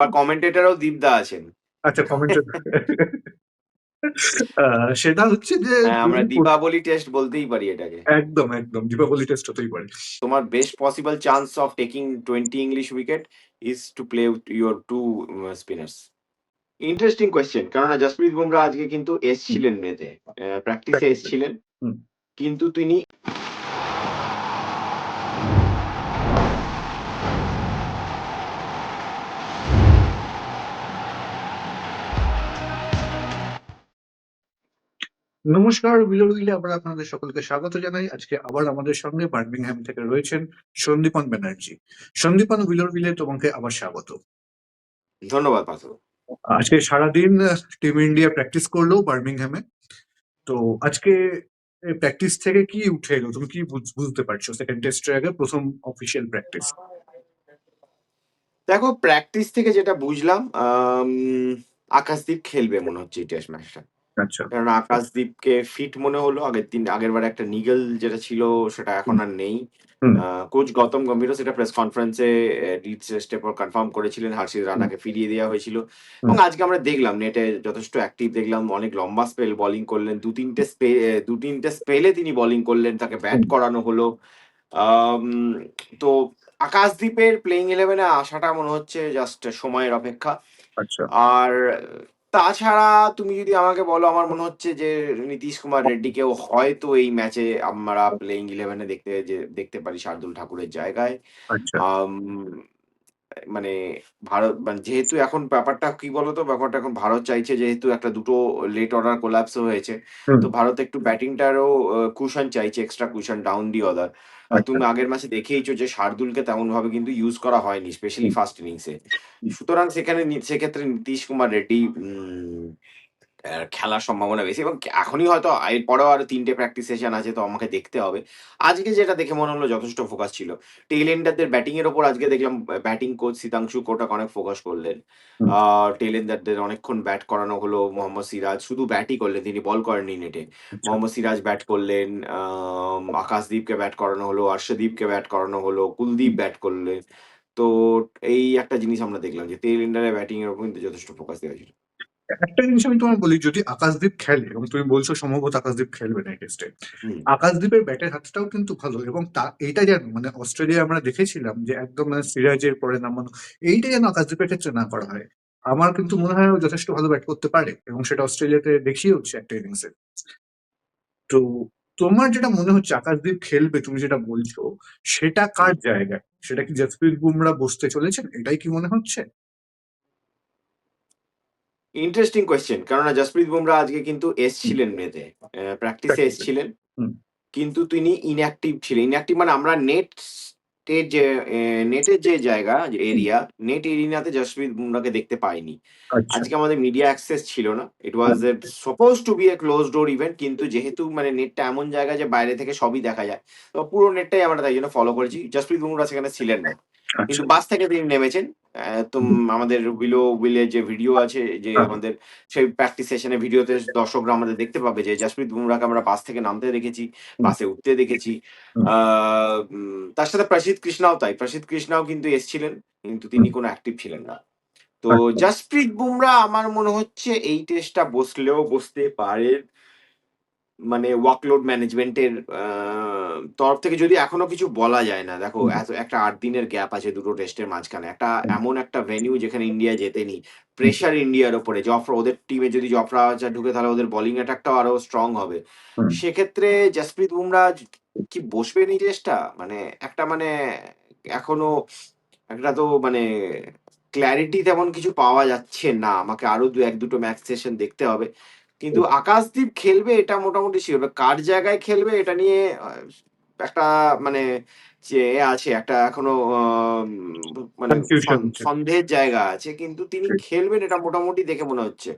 আর কমেন্টেটরও দীপদা আছেন। আচ্ছা কমেন্টের আ সেটা হচ্ছে যে হ্যাঁ, আমরা দীপাবলি টেস্ট বলতেই পারি এটাকে। একদম, একদম। দীপাবলি টেস্ট হতেই পারে। তোমার best possible chance of taking 20 English wicket is to play your 2 spinners. Interesting question কেননা জসপ্রীত বুমরা আজকে কিন্তু। এসছিলেন মেতে। প্র্যাকটিসে। এসছিলেন। কিন্তু তিনি নমস্কার, বিলোর উইলে আবার আপনাদের সকলকে স্বাগত জানাই। আজকে আবার আমাদের সঙ্গে বার্মিংহাম থেকে রয়েছেন সন্দীপন ব্যানার্জি। সন্দীপন উইলে তোমাকে আবার স্বাগত। ধন্যবাদ পার্থ। আজকে সারাদিন টিম ইন্ডিয়া প্র্যাকটিস করল বার্মিংহামে। তো আজকে প্র্যাকটিস থেকে কি উঠে এলো? তুমি কি বুঝ বুঝতে পারছ? সেকেন্ড টেস্টের আগে প্রথম অফিসিয়াল প্র্যাকটিস। দেখো প্র্যাকটিস থেকে যেটা বুঝলাম আকাশদীপ খেলবে মনে হচ্ছে এই টেস্ট ম্যাচটা। আচ্ছা। কারণ আকাশদীপকে ফিট মনে হলো। আগের দিন আগেরবার একটা নিগল যেটা ছিল সেটা এখন হুম। আর নেই। হুম। আ কোচ গৌতম গম্ভীরও সেটা প্রেস কনফারেন্সে এ লিডস টেস্টের পর কনফার্ম করেছিলেন। হার্ষিত হুম। রানাকে ফিরিয়ে দেওয়া হয়েছিল। হুম। এবং আজকে আমরা দেখলাম নেটে যথেষ্ট অ্যাক্টিভ দেখলাম। অনেক লম্বা স্পেল বোলিং করলেন। ২-৩ টে স্পে এ ২-৩ টে স্পেলে তিনি বোলিং করলেন। তাকে ব্যাট হুম। করানো হলো। আম তো আকাশদীপের প্লেইং 11 এ আসাটা মনে হচ্ছে জাস্ট সময়ের অপেক্ষা। আচ্ছা। আর তাছাড়া তুমি যদি আমাকে বলো আমার মনে হচ্ছে যে নীতিশ কুমার রেড্ডিকেও হয়তো এই ম্যাচে আমরা প্লেইং 11 এ দেখতে যে দেখতে পারি শার্দুল ঠাকুরের জায়গায়। আচ্ছা। মানে ভারত মানে যেহেতু এখন ব্যাপারটা কি বলতো? ব্যাপারটা এখন ভারত চাইছে যেহেতু একটা দুটো লেট অর্ডার কোলাপস হয়েছে। হুম। তো ভারত একটু ব্যাটিংটারও কুশন চাইছে, extra cushion down the order. আর আচ্ছা। তুমি আগের মাসে দেখেইছো যে শার্দুলকে তেমন ভাবে কিন্তু ইউজ করা হয়নি। স্পেশালি হুম। ফার্স্ট ইনিংসে। হুম। সুতরাং সেখানে নি সেক্ষেত্রে নীতিশ কুমার রেড্ডি উম অ্যা খেলার সম্ভাবনা বেশি এবং এখনই হয়তো এরপরেও আরও ৩ টে প্র্যাকটিস সেশন আছে তো আমাকে দেখতে হবে। আজকে যেটা দেখে মনে হলো যথেষ্ট ফোকাস ছিল। টেইল এন্ডারদের ব্যাটিং এর উপর আজকে দেখলাম ব্যা ব্যাটিং কোচ সিতাংশু কোটাক অনেক ফোকাস করলেন। হুম। আ টেইল এন্ডারদের অনেকক্ষণ ব্যাট করানো হলো। মোহাম্মদ সিরাজ শুধু ব্যাটই করলেন। তিনি বল করেননি নেটে। আচ্ছা। মোহাম্মদ সিরাজ ব্যাট করলেন। আম আকাশদীপকে ব্যাট করানো হলো। অর্শদীপকে ব্যাট করানো হলো। কুলদীপ ব্যাট করলেন। তো এই একটা জিনিস আমরা দেখলাম যে টেইল এন্ডারের ব্যাটিং এর উপর কিন্তু যথেষ্ট ফোকাস দেওয়া হয়েছিল। একটা জিনিস আমি তোমায় বলি যদি আকাশদীপ খেলে এবং তুমি বলছো সম্ভবত আকাশদীপ খেলবে না টেস্টে। আকাশদীপের ব্যাটের হাতটাও কিন্তু ভালো এবং তা এইটা যেন মানে অস্ট্রেলিয়ায় আমরা দেখেছিলাম যে একদম মানে সিরাজের পরে নামানো এইটা যেন আকাশদীপের ক্ষেত্রে না করা হয়। আমার কিন্তু মনে হয় ও যথেষ্ট ভালো ব্যাট করতে পারে এবং সেটা অস্ট্রেলিয়াতে দেখিয়েওছে একটা ইনিংসে। তো তোমার যেটা মনে হচ্ছে আকাশদীপ খেলবে তুমি যেটা বলছো সেটা কার। জায়গায়? সেটা কি জসপ্রীত বুমরা বসতে চলেছেন? এটাই কি মনে হচ্ছে? ইন্টারেস্টিং কোয়েশ্চেন কেননা জসপ্রীত বুমরা আজকে কিন্তু। এসছিলেন মেতে। প্র্যাকটিসে। এসছিলেন। কিন্তু তিনি ইনঅ্যাক্টিভ ছিলেন। ইনঅ্যাক্টিভ মানে আমরা নেট যে নেটের যে জায়গা এরিয়া, নেট এরিনাতে জসপ্রীত বুমরাকে দেখতে পাইনি। আচ্ছা। আজকে আমাদের মিডিয়া অ্যাক্সেস ছিল না। It was. A to be a close door event কিন্তু যেহেতু মানে নেটটা এমন জায়গা যে বাইরে থেকে সবই দেখা যায়। তো পুরো নেটটাই আমরা তাই জন্য ফলো করেছি। জসপ্রীত বুমরা সেখানে ছিলেন না। কিন্তু আচ্ছা। বাস থেকে তিনি নেমেছেন। হুম। আমাদের উইলো উইলের যে ভিডিও আছে যে হ্যাঁ। আমাদের সেই প্র্যাকটিস সেশনের ভিডিওতে দর্শকরা আমাদের দেখতে পাবে যে জসপ্রীত বুমরাকে আমরা বাস থেকে নামতে দেখেছি, বাসে উঠতে দেখেছি। তার সাথে প্রসিদ্ধ কৃষ্ণাও তাই। প্রসিদ্ধ কৃষ্ণাও কিন্তু এসছিলেন। কিন্তু তিনি কোনো অ্যাক্টিভ ছিলেন না। তো জাসপ্রীত জসপ্রীত বুমরা আমার মনে হচ্ছে এই টেস্টটা বসলেও বসতে পারেন। মানে ওয়ার্কলোড ম্যানেজমেন্ট এর আ তরফ থেকে যদি এখনও কিছু বলা যায় না। দেখো হুম। এত একটা আট দিনের গ্যাপ আছে দুটো টেস্টের মাঝখানে। একটা হুম। এমন একটা ভেন্যু যেখানে ইন্ডিয়া জেতেনি। হুম। প্রেশার ইন্ডিয়ার ওপরে জফরা ওদের টিমে যদি জফরা আর্চার ঢুকে তাহলে ওদের বোলিং অ্যাটাকটাও আরও স্ট্রং হবে। হুম। সেক্ষেত্রে জসপ্রীত বুমরা কি বসবে এই টেস্টটা? মানে একটা মানে এখনও একটা তো মানে ক্ল্যারিটি তেমন কিছু পাওয়া যাচ্ছে না। আমাকে আরও দু ১-২ টো ম্যাচ সেশন দেখতে হবে। কিন্তু আকাশদ্বীপ আকাশদীপ খেলবে এটা মোটামুটি শিওর কার জায়গায় খেলবে এটা নিয়ে একটা মানে যে আছে একটা এখনও মানে। সন্দেহের জায়গা আছে। কিন্তু তিনি খেলবেন এটা মোটামুটি দেখে মনে হচ্ছে।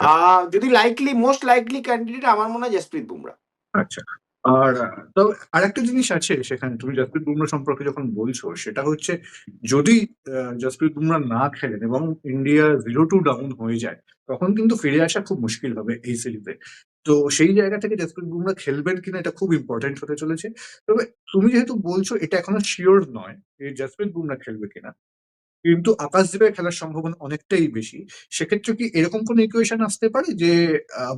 আহ যদি লাইকলি মোস্ট লাইকলি ক্যান্ডিডেট আমার মনে হয় জসপ্রীত বুমরা। আচ্ছা। আর আ তো আরেকটা জিনিস আছে সেখানে তুমি জসপ্রীত বুমরা সম্পর্কে যখন বলছো সেটা হচ্ছে যদি জসপ্রীত বুমরা না খেলেন এবং ইন্ডিয়া 0-2 ডাউন হয়ে যায়, তখন কিন্তু ফিরে আসা খুব মুশকিল হবে এই সিরিজে। তো সেই জায়গা থেকে জসপ্রীত বুমরা খেলবেন কিনা এটা খুব ইম্পোর্টেন্ট হতে চলেছে। তবে তুমি যেহেতু বলছো এটা এখনও শিওর নয় যে জসপ্রীত বুমরা খেলবে কিনা। কিন্তু আকাশদ্বীপের খেলার সম্ভাবনা অনেকটাই বেশি। সেক্ষেত্রে কি এরকম কোন ইকুয়েশন আসতে পারে যে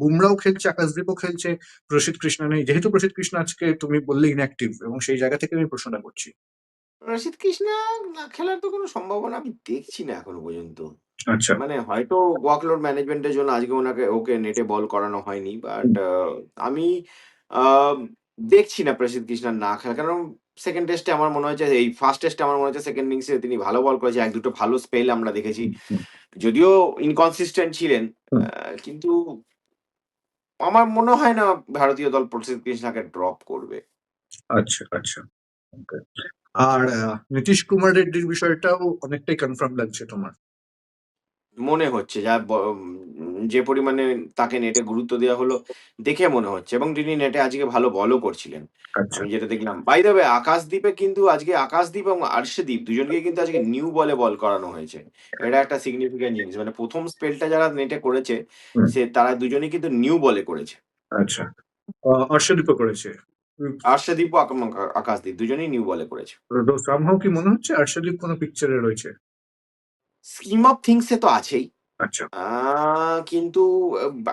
বুমরাও খেলছে আকাশদ্বীপও খেলছে প্রসিদ্ধ কৃষ্ণ নেই? যেহেতু প্রসিদ্ধ কৃষ্ণ আজকে তুমি বললে ইনঅ্যাক্টিভ এবং সেই জায়গা থেকে আমি প্রশ্নটা করছি। রশিদ কৃষ্ণা খেলার তো কোনো সম্ভাবনা আমি দেখছি না এখনও পর্যন্ত। আচ্ছা। মানে হয়তো ওয়ার্কলোড ম্যানেজমেন্টের জন্য আজকে ওনাকে ওকে নেটে বল করানো হয়নি বাট আমি আহ, দেখছি না প্রসিদ্ধ কৃষ্ণার না খেলা। কারণ সেকেন্ড টেস্টে আমার মনে হয়েছে এই ফার্স্ট টেস্টে আমার মনে হচ্ছে সেকেন্ড ইনিংসে তিনি ভালো বল করেছে এক দুটো ভালো স্পেল আমরা দেখেছি। যদিও ইনকনসিস্টেন্ট ছিলেন কিন্তু আমার মনে হয় না ভারতীয় দল প্রসিদ্ধ কৃষ্ণাকে ড্রপ করবে। আচ্ছা আচ্ছা। আর নীতিশ কুমার রেড্ডির বিষয়টাও অনেকটাই কনফার্ম লাগছে তোমার। মনে হচ্ছে যা যে পরিমাণে তাকে নেটে গুরুত্ব দেওয়া হলো দেখে মনে হচ্ছে এবং তিনি নেটে আজকে ভালো বলও করছিলেন। আচ্ছা। আমি যেটা দেখলাম। বাই ওয়ে আকাশদ্বীপে কিন্তু আজকে আকাশদ্বীপ এবং আর্শদ্বীপ দুজনকে কিন্তু আজকে নিউ বলে বল করানো হয়েছে। এটা একটা সিগনিফিকেন্ট জিনিস। মানে প্রথম স্পেলটা যারা নেটে করেছে সে তারা দুজনেই কিন্তু নিউ বলে করেছে। আচ্ছা। আহ, অর্শদীপও করেছে। আর্শদ্বীপ আকাশদ্বীপ দুজনেই নিউ বলে করেছে। তো সামহাও কি মনে হচ্ছে অর্শদীপ কোনো পিকচারে রয়েছে? স্কিম অফ থিংসে তো আছেই। আচ্ছা। আহ, কিন্তু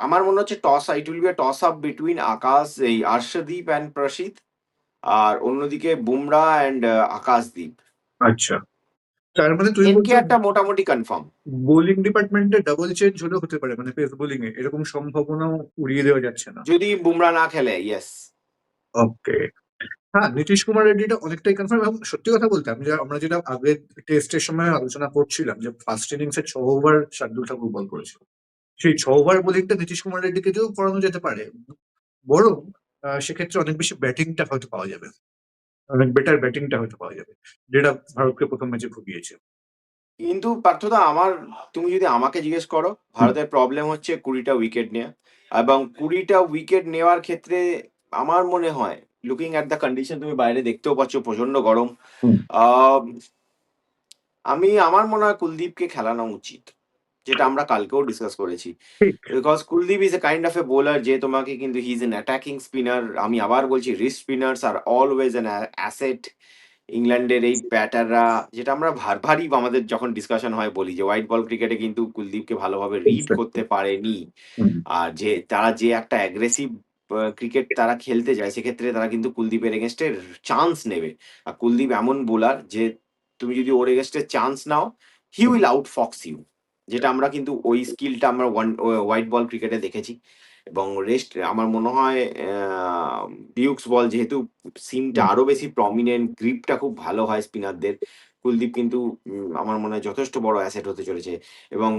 আমার মনে হচ্ছে toss it will be toss up between Akash এই আর্শদীপ অ্যান্ড প্রসিদ আর অন্যদিকে বুমরা অ্যান্ড আকাশদ্বীপ আচ্ছা। তার মানে তুমি বলছো এনকেআরটা মোটামুটি কনফার্ম বোলিং ডিপার্টমেন্টে ডাবল চেঞ্জ হলেও হতে পারে মানে পেস বোলিং এ এরকম সম্ভাবনাও উড়িয়ে দেওয়া যাচ্ছে না। যদি বুমরা না খেলে ইয়েস ওকে হ্যাঁ নীতিশ কুমার রেড্ডিটা অনেকটাই কনফার্ম এবং সত্যি কথা বলতে আমি আমরা যেটা আগের টেস্টের সময় আলোচনা করছিলাম যে ফার্স্ট ইনিংসে ছ ওভার শার্দুল ঠাকুর বল করেছিল। সেই ছ ওভার বোলিংটা নীতিশ কুমার রেড্ডিকে দিয়েও করানো যেতে পারে বরং সেক্ষেত্রে অনেক বেশি ব্যাটিংটা হয়তো পাওয়া যাবে। অনেক বেটার ব্যাটিংটা হয়তো পাওয়া যাবে যেটা ভারতকে প্রথম ম্যাচে ভুগিয়েছে। কিন্তু পার্থদা আমার তুমি যদি আমাকে জিজ্ঞেস করো ভারতের প্রবলেম হচ্ছে কুড়িটা উইকেট নেওয়া এবং কুড়িটা উইকেট নেওয়ার ক্ষেত্রে আমার মনে হয় লুকিং অ্যাট দ্য কন্ডিশন তুমি বাইরে দেখতেও পাচ্ছ প্রচণ্ড গরম। আমি আমার মনে হয় কুলদীপকে খেলানো উচিত যেটা আমরা কালকেও ডিসকাস করেছি। Because Kuldeep is a kind of a bowler যে তোমাকে কিন্তু he is an attacking spinner আমি আবার বলছি রিস্ট স্পিনার্স আর অলওয়েজ এন অ্যাসেট ইংল্যান্ডের এই ব্যাটাররা যেটা আমরা ভারভারই আমাদের যখন ডিসকাশন হয় বলি যে হোয়াইট বল ক্রিকেটে কিন্তু কুলদীপকে ভালোভাবে রিড করতে পারেনি। আর যে তারা যে একটা অ্যাগ্রেসিভ ক্রিকেট তারা খেলতে যায় সেক্ষেত্রে তারা কিন্তু কুলদীপের এগেনস্টে চান্স নেবে। আর কুলদীপ এমন বোলার যে তুমি যদি ওর এগেনস্টে চান্স নাও he will outfox you যেটা আমরা কিন্তু ওই স্কিলটা আমরা ওয়ান হোয়াইট বল ক্রিকেটে দেখেছি। এবং রেস্ট আমার মনে হয় বিউক্স বল যেহেতু সিমটা। আরও বেশি প্রমিনেন্ট গ্রিপটা খুব ভালো হয় স্পিনারদের কুলদীপ কিন্তু আমার মনে হয় যথেষ্ট বড় অ্যাসেট হতে চলেছে এবং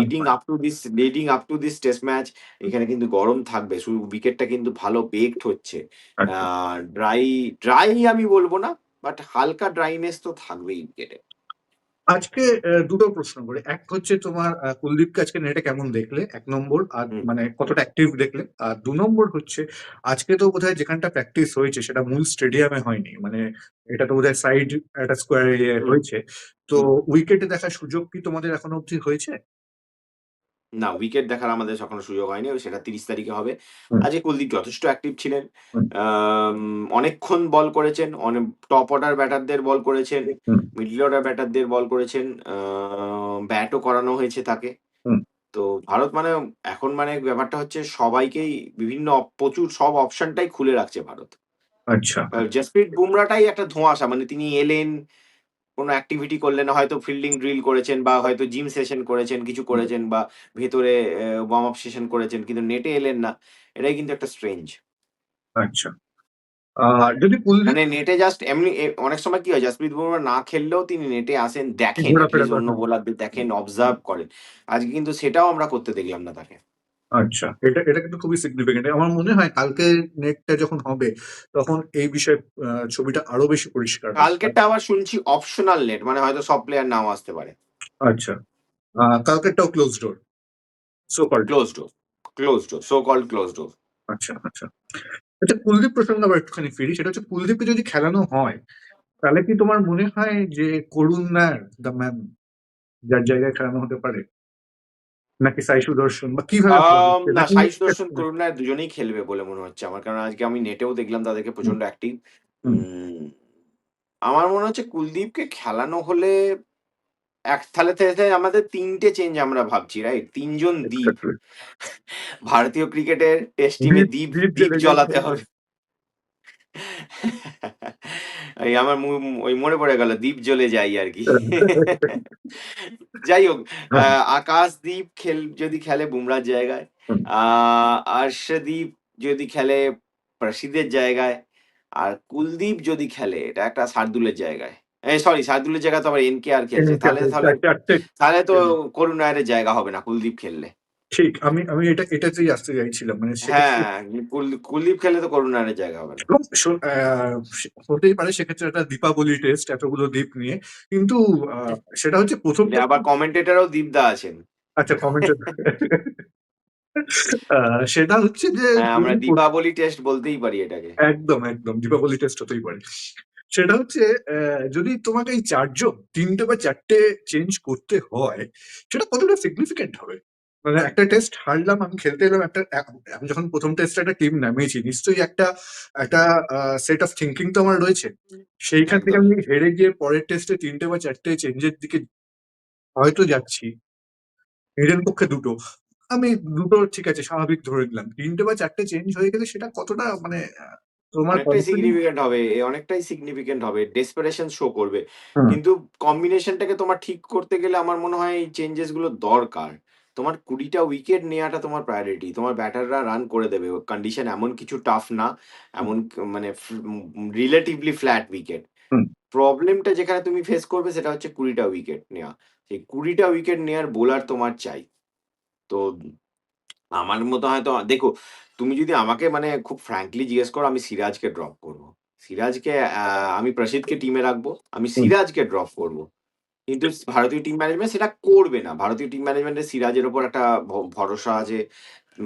leading up to this leading up to this test match এখানে কিন্তু গরম থাকবে। শুধু উইকেটটা কিন্তু ভালো বেকড হচ্ছে। আচ্ছা। ড্রাই ড্রাই আমি বলব না বাট হালকা ড্রাইনেস তো থাকবেই উইকেটে আজকে দুটো প্রশ্ন করে। এক হচ্ছে তোমার কুলদীপকে আজকে নেটে কেমন দেখলে? এক নম্বর আর মানে কতটা অ্যাক্টিভ দেখলে? আর দু নম্বর হচ্ছে আজকে তো বোধহয় যেখানটা প্র্যাকটিস হয়েছে সেটা মূল স্টেডিয়ামে হয়নি। মানে এটা তো বোধহয় সাইড একটা স্কোয়ার। হয়েছে। তো উইকেটে দেখার সুযোগ কি তোমাদের এখনও অবধি হয়েছে? না উইকেট দেখার আমাদের এখনও সুযোগ হয়নি সেটা তিরিশ তারিখে হবে। আজকে কুলদীপ যথেষ্ট অ্যাক্টিভ ছিলেন হুম। আম, অনেকক্ষণ বল করেছেন অনেক টপ অর্ডার ব্যাটারদের বল করেছেন হুম। মিডল অর্ডার ব্যাটারদের বল করেছেন ব্যাটও করানো হয়েছে তাকে হুম। তো ভারত মানে এখন মানে ব্যাপারটা হচ্ছে সবাইকেই বিভিন্ন অপ- প্রচুর সব অপশনটাই খুলে রাখছে ভারত আচ্ছা জসপ্রীত বুমরাটাই একটা ধোঁয়াশা মানে তিনি এলেন কোনো অ্যাক্টিভিটি করলেন হয়তো ফিল্ডিং ড্রিল করেছেন বা হয়তো জিম সেশন করেছেন কিছু করেছেন বা ভেতরে ওয়ার্ম আপ সেশন করেছেন কিন্তু নেটে এলেন না এটাই কিন্তু একটা স্ট্রেঞ্জ আচ্ছা। যদি মানে নেটে জাস্ট এমনি অনেক সময় কি হয় জাসপ্রীত বুমরা না খেললেও তিনি নেটে আসেন দেখেন অন্য বোলারদের দেখেন অবজার্ভ করেন। আজকে কিন্তু সেটাও আমরা করতে দেখলাম না তাকে। আচ্ছা এটা এটা কিন্তু খুবই সিগনিফিকেন্ট আমার মনে হয় কালকে নেটটা যখন হবে তখন এই বিষয়ে ছবিটা আরও বেশি পরিষ্কার। কালকেরটা আবার শুনছি অপশনাল নেট মানে হয়তো সব প্লেয়ার নাও আসতে পারে। আচ্ছা কালকেরটাও close door so called close door close door so called close door আচ্ছা আচ্ছা। আচ্ছা কুলদীপ প্রসঙ্গে আবার একটুখানি ফিরি সেটা হচ্ছে কুলদীপকে যদি খেলানো হয় তাহলে কি তোমার মনে হয় যে করুণ নায়ার দ্য ম্যান যার জায়গায় খেলানো হতে পারে নাকি সাই সুদর্শন বা কীভাবে? না নাকি- সাই সুদর্শন করুণ দুজনেই খেলবে বলে মনে হচ্ছে আমার। কারণ আজকে আমি নেটেও দেখলাম তাদেরকে প্রচণ্ড অ্যাক্টিভ আমার মনে হচ্ছে কুলদীপকে খেলানো হলে এক তাহলে আমাদের তিনটে চেঞ্জ আমরা ভাবছি রাইট তিনজন দ্বীপ ভারতীয় ক্রিকেটের টেস্ট দ্বীপ দ্বীপ দ্বীপ জ্বলাতে হবে। এই আমার মু- ওই মনে পড়ে গেল দ্বীপ জ্বলে যাই আর কি। যাই হোক হ্যাঁ, আহ, আকাশদ্বীপ খেল যদি খেলে বুমরার জায়গায় হুম, আহ আর্শদীপ যদি খেলে প্রসিদ্ধের জায়গায় আর কুলদীপ যদি খেলে এটা একটা শার্দুলের জায়গায়। এই সরি শার্দুলের জায়গায় তো আবার এন কে আর খেলছে তাহলে তাহলে তাহলে তো। করুণায়ের জায়গা হবে না কুলদীপ খেললে। ঠিক আমি আমি এটা এটাতেই আসতে চাইছিলাম মানে হ্যাঁ কুল- কুলদীপ খেলে তো করুণায়ের জায়গা হবে। না এবং শো- আহ, সে- হতেই পারে সেক্ষেত্রে একটা দীপাবলি টেস্ট এতগুলো দ্বীপ নিয়ে কিন্তু আহ, সেটা হচ্ছে প্রথম এটা আবার কমেন্টেটরও দীপদা আছেন। আচ্ছা কমেন্ট সেটা হচ্ছে যে হ্যাঁ আমরা যদি দীপাবলি টেস্ট বলতেই পারি এটাকে। একদম একদম দীপাবলি টেস্ট হতেই পারে। সেটা হচ্ছে আহ, যদি তোমাকে এই চারজন তিনটে বা চারটে চেঞ্জ করতে হয় সেটা কতটা সিগনিফিকেন্ট হবে? মানে একটা টেস্ট হারলাম আমি খেলতে এলাম একটা আমি যখন প্রথম টেস্টে একটা টিম নামিয়েছি নিশ্চয়ই একটা একটা সেট অফ থিঙ্কিং তো আমার রয়েছে। সেইখান থেকে আমি হেরে গিয়ে পরের টেস্টে তিনটে বা চারটে চেঞ্জের দিকে হয়তো যাচ্ছি। নিজের পক্ষে দুটো। আমি দুটো ঠিক আছে স্বাভাবিক ধরে নিলাম। তিনটে বা চারটে চেঞ্জ হয়ে গেলে সেটা কতটা মানে তোমার অনেকটাই সিগনিফিকেন্ট হবে অনেকটাই সিগনিফিকেন্ট হবে। ডেসপারেশন শো করবে। কিন্তু কম্বিনেশনটাকে তোমার ঠিক করতে গেলে আমার মনে হয় এই চেঞ্জেসগুলো দরকার। তোমার কুড়িটা উইকেট নেওয়াটা তোমার প্রায়োরিটি তোমার ব্যাটাররা রান করে দেবে। কন্ডিশন এমন কিছু টাফ না এমন মানে রিলেটিভলি ফ্ল্যাট উইকেট প্রবলেমটা যেখানে তুমি ফেস করবে সেটা হচ্ছে কুড়িটা উইকেট নেওয়া। সেই কুড়িটা উইকেট নেওয়ার বোলার তোমার চাই। তো আমার মতো হয়তো দেখো তুমি যদি আমাকে মানে খুব ফ্র্যাঙ্কলি জিজ্ঞেস করো আমি সিরাজকে ড্রপ করব। সিরাজকে আমি প্রসিদ্ধকে টিমে রাখব। আমি সিরাজকে ড্রপ করব। কিন্তু ভারতীয় টিম ম্যানেজমেন্ট সেটা করবে না। ভারতীয় টিম ম্যানেজমেন্টের সিরাজের ওপর একটা ভ- ভরসা আছে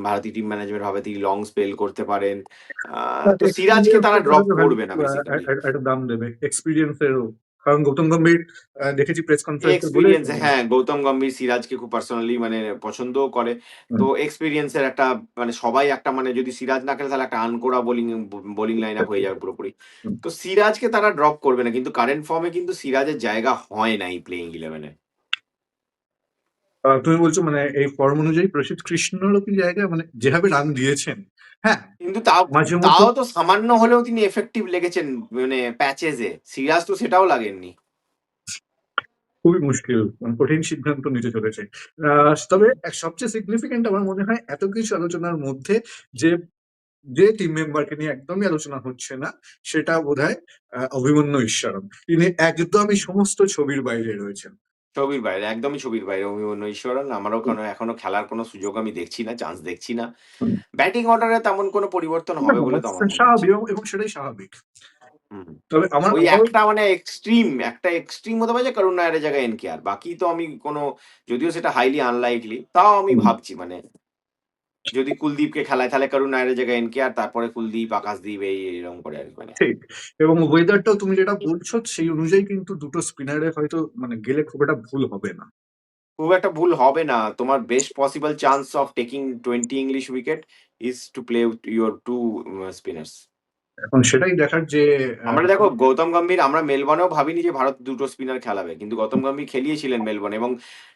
ভারতীয় টিম ম্যানেজমেন্ট হবে তিনি লং স্পেল করতে পারেন। আহ, তো সিরাজকে তারা ড্রপ করবে না বেসিক্যালি একটা দাম দেবে এক্সপিরিয়েন্সেরও কারণ গৌতম গম্ভীর দেখেছি প্রেস কনফারেন্সে হ্যাঁ গৌতম গম্ভীর সিরাজকে খুব পার্সোনালি মানে পছন্দও করে। তো এক্সপিরিয়েন্সের একটা মানে সবাই একটা মানে যদি সিরাজ না খেলে তাহলে একটা আনকোরা বোলিং বোলিং লাইন আপ হয়ে যাবে পুরোপুরি। তো সিরাজকে তারা ড্রপ করবে না কিন্তু কারেন্ট ফর্মে কিন্তু সিরাজের জায়গা হয় না এই প্লেইং ইলেভেনে তুমি বলছো মানে এই ফর্ম অনুযায়ী প্রসিদ্ধ কৃষ্ণরও কি জায়গায় মানে যেভাবে রান দিয়েছেন হ্যাঁ। কিন্তু তাও তাও তো সামান্য হলেও তিনি এফেক্টিভ লেগেছেন মানে প্যাচেজে সিরাজ তো সেটাও লাগেননি। খুবই মুশকিল কঠিন সিদ্ধান্ত নিতে চলেছে। আহ, তবে সবচেয়ে সিগনিফিকেন্ট আমার মনে হয় এত কিছু আলোচনার মধ্যে যে যে টিম মেম্বারকে নিয়ে একদমই আলোচনা হচ্ছে না সেটা বোধ হয় অভিমন্যু ঈশ্বরম। তিনি একদমই সমস্ত ছবির বাইরে রয়েছেন। ছবির বাইরে একদমই ছবির বাইরে অভিমন্যু ঈশ্বরন আমারও কোনো এখনও খেলার কোনো সুযোগ আমি দেখছি না চান্স দেখছি না। ব্যাটিং অর্ডারে তেমন কোনো পরিবর্তন হবে বলে তো আমার মনে হচ্ছে স্বাভাবিক এবং- এবং সেটাই স্বাভাবিক। তবে আমার ওই আমার- একটা মানে এক্সট্রিম একটা এক্সট্রিম হতে পারে যে করুণ নায়ারের জায়গায় এনকেআর। বাকি তো আমি কোনো যদিও সেটা হাইলি আনলাইকলি তাও আমি হুম। ভাবছি মানে যদি কুলদীপকে খেলায় তাহলে করুণ নায়ারের জায়গায় এনকে আর তারপরে কুলদীপ আকাশ আকাশদীপ এই এরকম করে আর মানে। ঠিক। এবং ওয়েদারটাও তুমি যেটা বলছো সেই অনুযায়ী কিন্তু দুটো স্পিনারে হয়তো মানে গেলে খুব একটা ভুল হবে না। খুব একটা ভুল হবে না। তোমার best possible chance of taking twenty English wicket is to play your two spinners এখন সেটাই দেখার যে আমরা দেখো গৌতম গম্ভীর আমরা মেলবর্নেও ভাবিনি যে ভারত দুটো স্পিনার খেলাবে কিন্তু গৌতম গম্ভীর খেলিয়েছিলেন মেলবর্ন এবং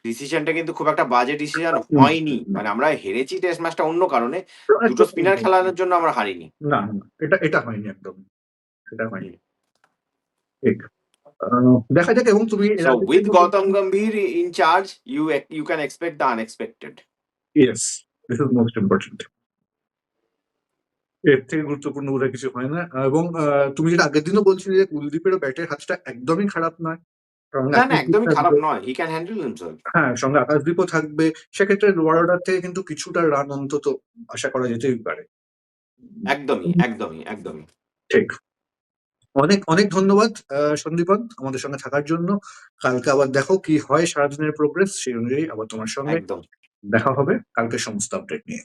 ডিসিশনটা কিন্তু খুব একটা বাজে ডিসিশন হয়নি। মানে আমরা হেরেছি টেস্ট ম্যাচটা অন্য কারণে দুটো স্পিনার খেলানোর জন্য আমরা হারিনি। না এটা এটা হয়নি একদম। এটা হয়নি। ঠিক। দেখা যাক এবং তুমি with Gautam Gambhir in charge you you can expect the unexpected yes this is most important এর থেকে গুরুত্বপূর্ণ বোধহয় কিছু হয় না। এবং তুমি যেটা আগের দিনও বলছিলে যে কুলদীপেরও ব্যাটের হাতটা একদমই খারাপ নয়। সঙ্গে না না আকাশদীপ একদমই খারাপ থাকবে। নয়। হি ক্যান হ্যান্ডেল হ্যাঁ সঙ্গে আকাশদীপও থাকবে। সেক্ষেত্রে থেকে কিন্তু কিছুটা রান অন্তত আশা করা যেতেই পারে। একদমই একদমই একদমই। ঠিক। অনেক অনেক ধন্যবাদ সন্দীপন আমাদের সঙ্গে থাকার জন্য। কালকে আবার দেখো কি হয় সারাদিনের প্রোগ্রেস সেই অনুযায়ী আবার তোমার সঙ্গে একদম। দেখা হবে কালকে সমস্ত আপডেট নিয়ে।